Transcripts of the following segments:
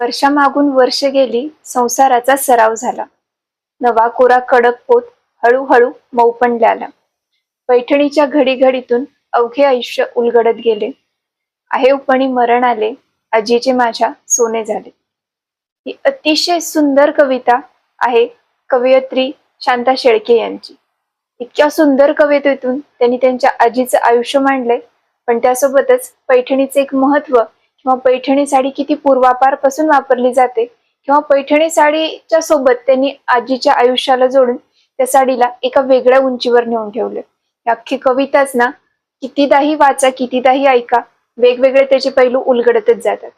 वर्षामागून वर्ष गेली संसाराचा सराव झाला. नवा कोरा कडक पोत हळूहळू मऊ आला पैठणीच्या घडीघडीतून अवघे आयुष्य उलगडत गेले. आहे उपणी मरण आले आजीचे माझ्या सोने झाले. ही अतिशय सुंदर कविता आहे कवयित्री शांता शेळके यांची. इतक्या सुंदर कवितेतून त्यांनी त्यांच्या आजीचं आयुष्य मांडले पण त्यासोबतच पैठणीचे एक महत्त्व किंवा पैठणी साडी किती पूर्वापारपासून वापरली जाते किंवा पैठणी साडीच्या सोबत त्यांनी आजीच्या आयुष्याला जोडून त्या साडीला एका वेगळ्या उंचीवर नेऊन ठेवले. अख्खी कविताच ना कितीदाही वाचा कितीदाही ऐका वेगवेगळे त्याचे पैलू उलगडतच जातात.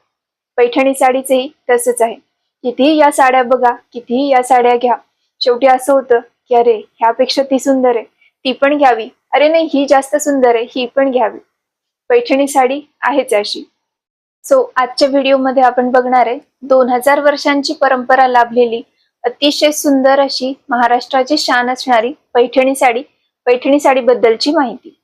पैठणी साडीचेही तसंच आहे. कितीही या साड्या बघा कितीही या साड्या घ्या शेवटी असं होतं की अरे ह्यापेक्षा ती सुंदर आहे ती पण घ्यावी. अरे नाही ही जास्त सुंदर आहे ही पण घ्यावी. पैठणी साडी आहेच अशी. सो आजच्या व्हिडिओमध्ये आपण बघणार आहे दोन हजार वर्षांची परंपरा लाभलेली अतिशय सुंदर अशी महाराष्ट्राची शान असणारी पैठणी साडी पैठणी साडी बद्दलची माहिती.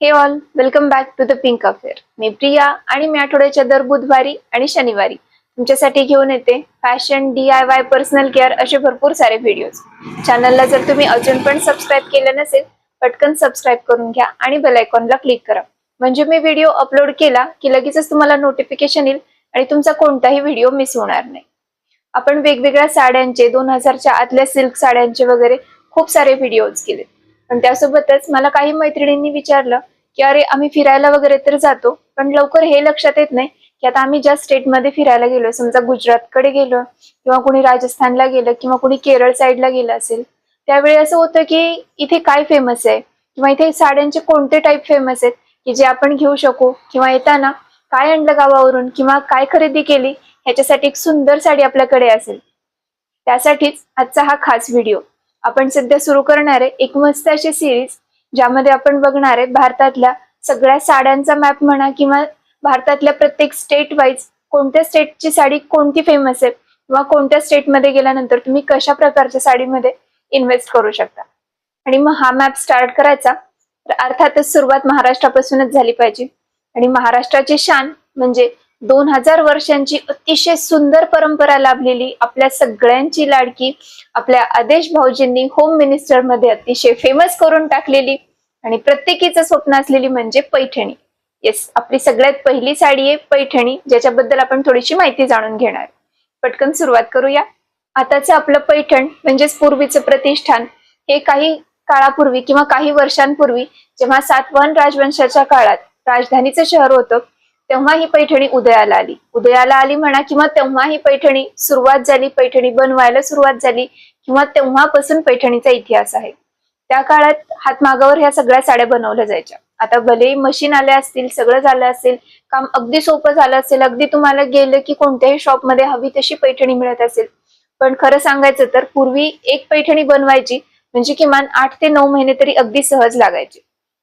हे all welcome back to the pink affair मी प्रिया आणि मी आठवड्याच्या दर बुधवारी आणि शनिवारी तुमच्यासाठी घेऊन येते fashion D I Y personal care असे भरपूर सारे व्हिडिओज चॅनलला जर तुम्ही अजून पण सबस्क्राईब केलं नसेल पटकन सबस्क्राईब करून घ्या आणि बेलायकॉनला क्लिक करा. म्हणजे मी व्हिडिओ अपलोड केला की लगेचच तुम्हाला नोटिफिकेशन येईल आणि तुमचा कोणताही व्हिडिओ मिस होणार नाही. आपण वेगवेगळ्या साड्यांचे दोन हजारच्या आतल्या सिल्क साड्यांचे वगैरे खूप सारे व्हिडिओज केले पण त्यासोबतच मला काही मैत्रिणींनी विचारलं की अरे आम्ही फिरायला वगैरे तर जातो पण लवकर हे लक्षात येत नाही की आता आम्ही ज्या स्टेटमध्ये फिरायला गेलो समजा गुजरातकडे गेलो किंवा कुणी राजस्थानला गेलं किंवा कुणी केरळ साईडला गेलं असेल त्यावेळी असं होतं की इथे काय फेमस आहे? किंवा इथे साड्यांचे कोणते टाईप फेमस आहेत? की जे आपण घेऊ शकू किंवा येताना काय आणलं गावावरून किंवा काय खरेदी केली ह्याच्यासाठी एक सुंदर साडी आपल्याकडे असेल. त्यासाठीच आजचा हा खास व्हिडिओ. आपण सध्या सुरू करणार आहे एक मस्त अशी सिरीज ज्यामध्ये आपण बघणार आहे भारतातल्या सगळ्या साड्यांचा मॅप म्हणा किंवा भारतातल्या प्रत्येक स्टेट वाईज कोणत्या स्टेटची साडी कोणती फेमस आहे किंवा कोणत्या स्टेटमध्ये गेल्यानंतर तुम्ही कशा प्रकारच्या साडीमध्ये इन्व्हेस्ट करू शकता. आणि मग हा मॅप स्टार्ट करायचा. अर्थातच सुरुवात महाराष्ट्रापासूनच झाली पाहिजे. आणि महाराष्ट्राची शान म्हणजे दोन हजार वर्षांची अतिशय सुंदर परंपरा लाभलेली आपल्या सगळ्यांची लाडकी आपल्या आदेश भाऊजींनी होम मिनिस्टरमध्ये अतिशय फेमस करून टाकलेली आणि प्रत्येकीचं स्वप्न असलेली म्हणजे पैठणी. येस आपली सगळ्यात पहिली साडी आहे पैठणी ज्याच्याबद्दल आपण थोडीशी माहिती जाणून घेणार. पटकन सुरुवात करूया. आताचं आपलं पैठण म्हणजेच पूर्वीचं प्रतिष्ठान हे काही काळापूर्वी किंवा काही वर्षांपूर्वी जेव्हा सातवाहन राजवंशाच्या काळात राजधानीचं शहर होतं तेव्हा ही पैठणी उदयाला आली. उदयाला आली म्हणा किंवा तेव्हा ही पैठणी सुरुवात झाली पैठणी बनवायला सुरुवात झाली किंवा तेव्हापासून पैठणीचा इतिहास आहे. त्या काळात हातमागावर ह्या सगळ्या साड्या बनवल्या जायच्या. आता भलेही मशीन आल्या असतील सगळं झालं असेल काम अगदी सोपं झालं असेल अगदी तुम्हाला गेलं की कोणत्याही शॉपमध्ये हवी तशी पैठणी मिळत असेल. पण खरं सांगायचं तर पूर्वी एक पैठणी बनवायची म्हणजे किमान आठ ते नऊ महिने तरी अगदी सहज लागायचे.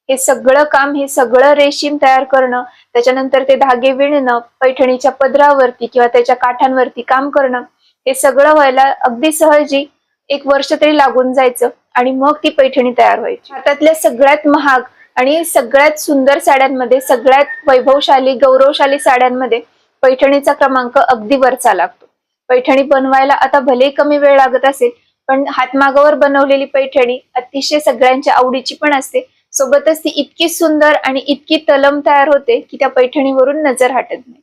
हे सगळं काम हे सगळं रेशीम तयार करणं त्याच्यानंतर ते धागे विणणं पैठणीच्या पदरावरती किंवा त्याच्या काठांवरती काम करणं हे सगळं व्हायला अगदी सहजी एक वर्ष तरी लागून जायचं आणि मग ती पैठणी तयार व्हायची. हातातल्या सगळ्यात महाग आणि सगळ्यात सुंदर साड्यांमध्ये सगळ्यात वैभवशाली गौरवशाली साड्यांमध्ये पैठणीचा क्रमांक अगदी वरचा लागतो. पैठणी बनवायला आता भले कमी वेळ लागत असेल पण हातमागावर बनवलेली पैठणी अतिशय सगळ्यांच्या आवडीची पण असते. सोबतच ती इतकी सुंदर आणि इतकी तलम तयार होते की त्या पैठणीवरून नजर हटत नाही.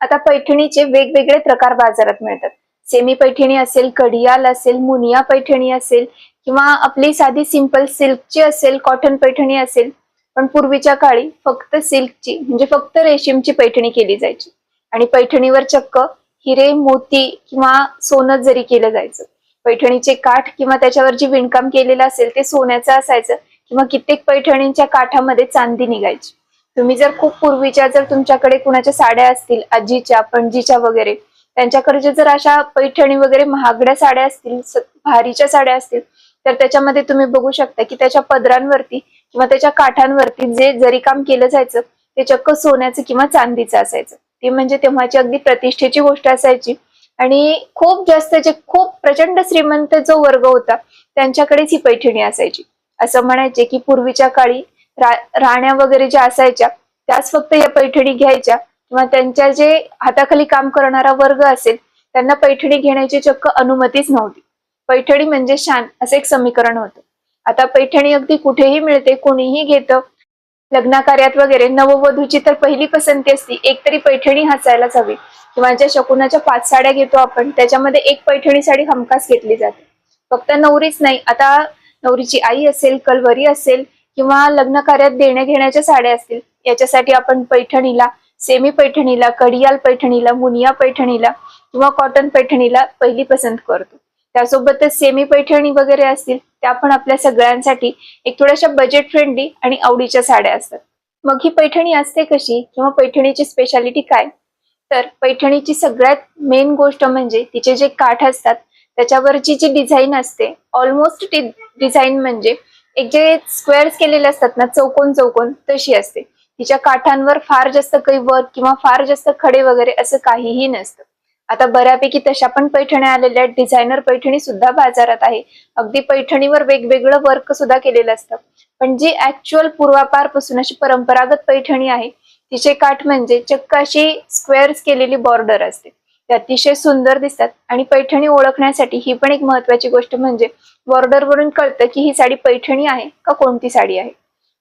आता पैठणीचे वेगवेगळे प्रकार बाजारात मिळतात. सेमी पैठणी असेल कडियाल असेल मुनिया पैठणी असेल किंवा आपली साधी सिंपल सिल्कची असेल कॉटन पैठणी असेल. पण पूर्वीच्या काळी फक्त सिल्कची म्हणजे फक्त रेशीमची पैठणी केली जायची. आणि पैठणीवर चक्क हिरे मोती किंवा सोनं जरी केलं जायचं पैठणीचे काठ किंवा त्याच्यावर जे विणकाम केलेलं असेल ते सोन्याचं असायचं किंवा कित्येक पैठणींच्या काठामध्ये चांदी निघायची. तुम्ही जर खूप पूर्वीच्या जर तुमच्याकडे कुणाच्या साड्या असतील आजीच्या पणजीच्या वगैरे त्यांच्याकडे जर अशा पैठणी वगैरे महागड्या साड्या असतील भारीच्या साड्या असतील तर त्याच्यामध्ये तुम्ही बघू शकता की त्याच्या पदरांवरती किंवा त्याच्या काठांवरती जे जरी काम केलं जायचं ते चक्क सोन्याचं किंवा चांदीचं असायचं. ती म्हणजे तेव्हाची अगदी प्रतिष्ठेची गोष्ट असायची. आणि खूप जास्त जे खूप प्रचंड श्रीमंत जो वर्ग होता त्यांच्याकडेच ही पैठणी असायची. असं म्हणायचे की पूर्वीच्या काळी रा, राण्या वगैरे ज्या असायच्या त्याच फक्त या पैठणी घ्यायच्या. किंवा त्यांच्या जे हाताखाली काम करणारा वर्ग असेल त्यांना पैठणी घेण्याची चक्क अनुमतीच नव्हती. पैठणी म्हणजे शान असं एक समीकरण होतं. आता पैठणी अगदी कुठेही मिळते कोणीही घेतं. लग्नाकार्यात वगैरे नववधूची तर पहिली पसंती असती एक तरी पैठणी हसायलाच हवी. किंवा ज्या शकुनाच्या पाच साड्या घेतो आपण त्याच्यामध्ये एक पैठणी साडी हमखास घेतली जाते. फक्त नवरीच नाही आता नवरीची आई असेल कलवरी असेल किंवा लग्न कार्यात देण्या घेण्याच्या साड्या असतील याच्यासाठी आपण पैठणीला सेमी पैठणीला कडियाल पैठणीला मुनिया पैठणीला किंवा कॉटन पैठणीला पहिली पसंत करतो. त्यासोबतच सेमी पैठणी वगैरे असतील त्या पण आपल्या सगळ्यांसाठी एक थोड्याशा बजेट फ्रेंडली आणि आवडीच्या साड्या असतात. मग ही पैठणी असते कशी? किंवा पैठणीची स्पेशालिटी काय? तर पैठणीची सगळ्यात मेन गोष्ट म्हणजे तिचे जे काठ असतात त्याच्यावरची जी डिझाईन असते ऑलमोस्ट ती डिझाईन म्हणजे एक जे स्क्वेअर्स केलेले असतात ना चौकोन चौकोन तशी असते. तिच्या काठांवर फार जास्त काही वर्क किंवा फार जास्त खडे वगैरे असं काहीही नसतं. आता बऱ्यापैकी तशा पण पैठण्या आलेल्या आहेत. डिझायनर पैठणी सुद्धा बाजारात आहे. अगदी पैठणीवर वेगवेगळं वर्क सुद्धा केलेलं असतं. पण जी ऍक्च्युअल पूर्वापारपासून अशी परंपरागत पैठणी आहे तिचे काठ म्हणजे चक्क अशी स्क्वेअर्स केलेली बॉर्डर असते. ते अतिशय सुंदर दिसतात आणि पैठणी ओळखण्यासाठी ही पण एक महत्वाची गोष्ट म्हणजे बॉर्डर वरून कळतं की ही साडी पैठणी आहे का कोणती साडी आहे.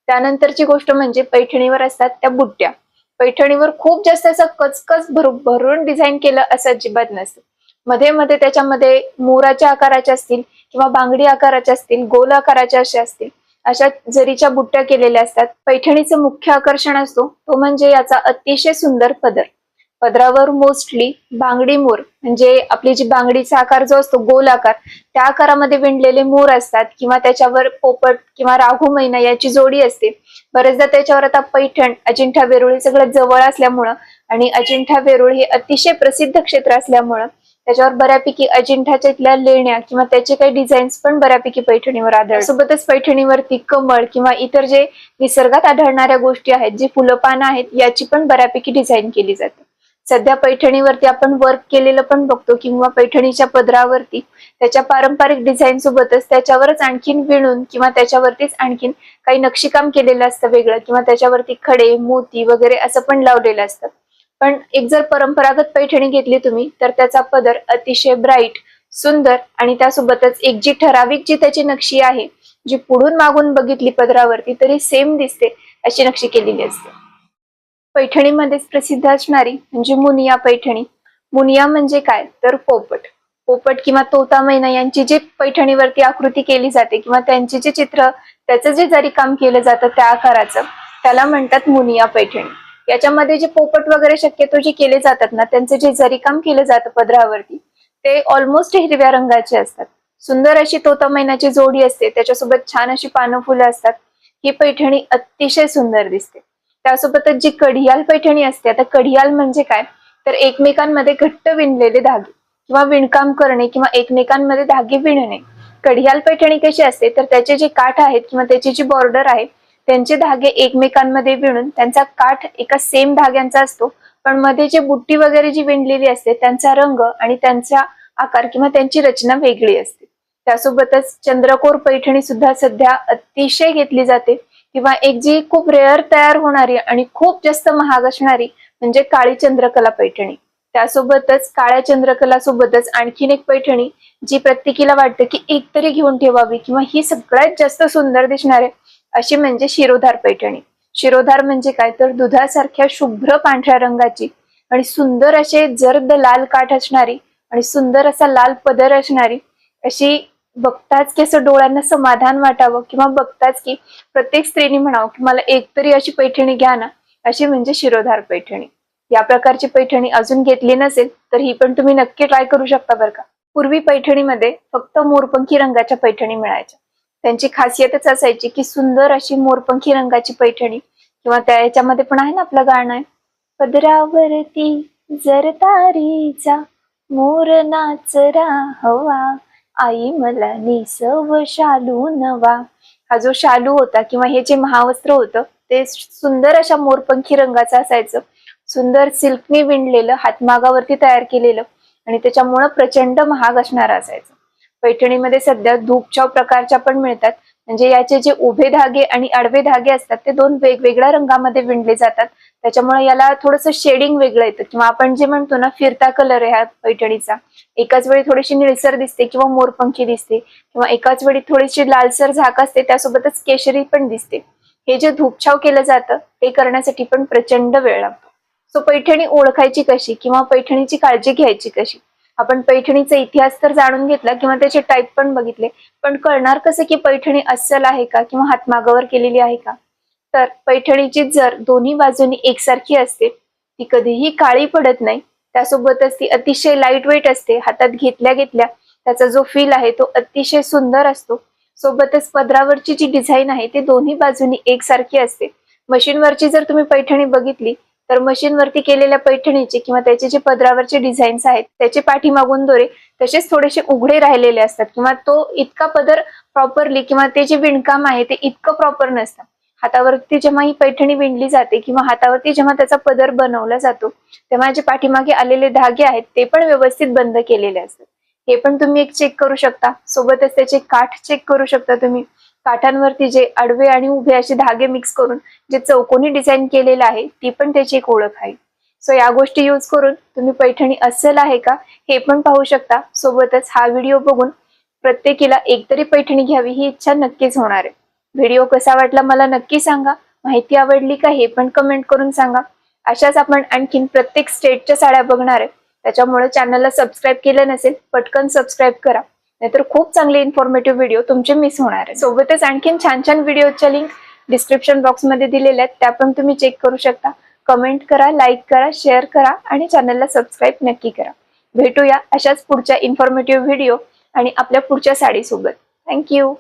त्यानंतरची गोष्ट म्हणजे पैठणीवर असतात त्या बुट्ट्या. पैठणीवर खूप जास्त असं कचकच भरू भरून डिझाईन केलं असं अजिबात नसतं. मध्ये मध्ये त्याच्यामध्ये मोराच्या आकाराच्या असतील किंवा बांगडी आकाराच्या असतील गोल आकाराच्या अशा असतील अशा जरीच्या बुट्ट्या केलेल्या असतात. पैठणीचं मुख्य आकर्षण असतो तो म्हणजे याचा अतिशय सुंदर पदर. पदरावर मोस्टली बांगडी मोर म्हणजे आपली जी बांगडीचा आकार जो असतो गोल आकार त्या आकारामध्ये विणलेले मोर असतात किंवा त्याच्यावर पोपट किंवा राघू मैना याची जोडी असते. बरेचदा त्याच्यावर आता पैठण अजिंठा वेरूळ हे सगळं जवळ असल्यामुळं आणि अजिंठा वेरूळ हे अतिशय प्रसिद्ध क्षेत्र असल्यामुळं त्याच्यावर बऱ्यापैकी अजिंठाच्या इथल्या लेण्या किंवा त्याचे काही डिझाईन्स पण बऱ्यापैकी पैठणीवर आढळतात. सोबतच पैठणीवरती कमळ किंवा इतर जे निसर्गात आढळणाऱ्या गोष्टी आहेत जी फुलं पानं आहेत याची पण बऱ्यापैकी डिझाईन केली जाते. सध्या पैठणीवरती आपण वर्क केलेलं पण बघतो किंवा पैठणीच्या पदरावरती त्याच्या पारंपरिक डिझाईन सोबतच त्याच्यावरच आणखीन विणून किंवा त्याच्यावरतीच आणखीन काही नक्षीकाम केलेलं असतं वेगळं किंवा त्याच्यावरती खडे मोती वगैरे असं पण लावलेलं असतं. पण एक जर परंपरागत पैठणी घेतली तुम्ही तर त्याचा पदर अतिशय ब्राईट सुंदर आणि त्यासोबतच एक जी ठराविक जी त्याची नक्षी आहे जी पुढून मागून बघितली पदरावरती तरी सेम दिसते अशी नक्षी केलेली असते. पैठणीमध्येच प्रसिद्ध असणारी म्हणजे मुनिया पैठणी. मुनिया म्हणजे काय? तर पोपट. पोपट किंवा तोता मैना यांची जी पैठणीवरती आकृती केली जाते किंवा त्यांची जे चित्र त्याचं जे जरी काम केलं जातं त्या आकाराचं त्याला म्हणतात मुनिया पैठणी. याच्यामध्ये जे पोपट वगैरे शक्यतो जे केले जातात ना त्यांचं जे जरीकाम केले केलं जातं पदरावरती ते ऑलमोस्ट हिरव्या रंगाचे असतात. सुंदर अशी तोता मैनाची जोडी असते त्याच्यासोबत छान अशी पानं फुलं असतात. ही पैठणी अतिशय सुंदर दिसते. त्यासोबतच जी कढियाल पैठणी असते आता कढियाल म्हणजे काय? तर एकमेकांमध्ये घट्ट विणलेले धागे किंवा विणकाम करणे किंवा एकमेकांमध्ये धागे विणणे. कढियाल पैठणी कशी असते तर त्याचे जे काठ आहेत किंवा त्याची जी बॉर्डर आहे त्यांचे धागे एकमेकांमध्ये विणून त्यांचा काठ एका सेम धाग्यांचा असतो. पण मध्ये जे बुट्टी वगैरे जी विणलेली असते त्यांचा रंग आणि त्यांचा आकार किंवा त्यांची रचना वेगळी असते. त्यासोबतच चंद्रकोर पैठणी सुद्धा सध्या अतिशय घेतली जाते. किंवा एक जी खूप रेअर तयार होणारी आणि खूप जास्त महाग असणारी म्हणजे काळी चंद्रकला पैठणी. त्यासोबतच काळ्या चंद्रकला सोबतच आणखीन एक पैठणी जी प्रत्येकीला वाटते की एक तरी घेऊन ठेवावी किंवा ही सगळ्यात जास्त सुंदर दिसणार आहे अशी म्हणजे शिरोधार पैठणी. शिरोधार म्हणजे काय? तर दुधासारख्या शुभ्र पांढऱ्या रंगाची आणि सुंदर असे जर्द लाल काठ असणारी आणि सुंदर असा लाल पदर असणारी अशी बघताच की असं डोळ्यांना समाधान वाटावं किंवा बघताच की प्रत्येक स्त्रीने म्हणावं की मला एक तरी अशी पैठणी घ्या ना अशी म्हणजे शिरोधार पैठणी. या प्रकारची पैठणी अजून घेतली नसेल तर ही पण तुम्ही नक्की ट्राय करू शकता बरं का. पूर्वी पैठणीमध्ये फक्त मोरपंखी रंगाच्या पैठणी मिळायच्या. त्यांची खासियतच असायची की सुंदर अशी मोरपंखी रंगाची पैठणी. किंवा त्या याच्यामध्ये पण आहे ना आपलं गाणं. आहे पदरावरती जर तारीचा मोर नाचरा हवा आई मला निसव शालू नवा. हा जो शालू होता किंवा हे जे महावस्त्र होतं ते सुंदर अशा मोरपंखी रंगाचं असायचं. सुंदर सिल्कनी विणलेलं हातमागावरती तयार केलेलं. आणि त्याच्यामुळं प्रचंड महाग असणारं असायचं. पैठणीमध्ये सध्या धूपचाव प्रकारच्या पण मिळतात. म्हणजे याचे जे उभे धागे आणि आडवे धागे असतात ते दोन वेगवेगळ्या रंगामध्ये विणले जातात. त्याच्यामुळे याला थोडंसं शेडिंग वेगळं येतं. किंवा आपण जे म्हणतो ना फिरता कलर आहे ह्या पैठणीचा. एकाच वेळी थोडीशी निळसर दिसते किंवा मोरपंखी दिसते. किंवा एकाच वेळी थोडीशी लालसर झाक असते त्यासोबतच केशरी पण दिसते. हे जे धूपछाव केलं जातं ते करण्यासाठी पण प्रचंड वेळ लागतो. सो पैठणी ओळखायची कशी? किंवा पैठणीची काळजी घ्यायची कशी? आपण पैठणीचा इतिहास तर जाणून घेतला किंवा त्याचे टाईप पण बघितले. पण कळणार कसं की पैठणी अस्सल आहे का किंवा हातमागावर केलेली आहे का? तर पैठणीची जर दोन्ही बाजूनी एकसारखी असते ती कधीही काळी पडत नाही. त्यासोबतच ती अतिशय लाइट वेट असते. हातात घेतल्या घेतल्या त्याचा जो फील आहे तो अतिशय सुंदर असतो. सोबतच पदरावरची जी डिझाईन आहे ती दोन्ही बाजूनी एकसारखी असते. मशीनवरची जर तुम्ही पैठणी बघितली तर मशीनवरती केलेल्या पैठणीचे किंवा त्याचे जे पदरावरचे डिझाईन्स आहेत त्याचे पाठीमागून दोरे तसेच थोडेसे उघडे राहिलेले असतात. किंवा तो इतका पदर प्रॉपरली किंवा ते जे विणकाम आहे ते इतकं प्रॉपर नसतं. हातावरती जेव्हा ही पैठणी विणली जाते किंवा हातावरती जेव्हा त्याचा पदर बनवला जातो तेव्हा जे पाठीमागे आलेले धागे आहेत ते पण व्यवस्थित बंद केलेले असतात. हे पण तुम्ही एक चेक करू शकता. सोबतच त्याचे काठ चेक करू शकता तुम्ही. काठांवरती जे आडवे आणि उभे असे धागे मिक्स करून जे चौकोनी डिझाईन केलेलं आहे ती पण त्याची एक ओळख आहे. सो या गोष्टी यूज करून तुम्ही पैठणी अस्सल आहे का हे पण पाहू शकता. सोबतच हा व्हिडिओ बघून प्रत्येकीला एकतरी पैठणी घ्यावी ही इच्छा नक्कीच होणार आहे. व्हिडिओ कसा वाटला मला नक्की सांगा. माहिती आवडली का हे पण कमेंट करून सांगा. अशाच आपण आणखीन प्रत्येक स्टेटच्या साड्या बघणार आहे. त्याच्यामुळे चॅनलला सबस्क्राईब केलं नसेल पटकन सबस्क्राईब करा. नाहीतर खूप चांगले इन्फॉर्मेटिव्ह व्हिडिओ तुमचे मिस होणार आहे सोबतच आणखीन छान छान व्हिडिओच्या लिंक डिस्क्रिप्शन बॉक्समध्ये दिलेल्या आहेत. त्या पण तुम्ही चेक करू शकता. कमेंट करा लाईक करा शेअर करा आणि चॅनलला सबस्क्राईब नक्की करा. भेटूया अशाच पुढच्या इन्फॉर्मेटिव्ह व्हिडिओ आणि आपल्या पुढच्या साडीसोबत. थँक्यू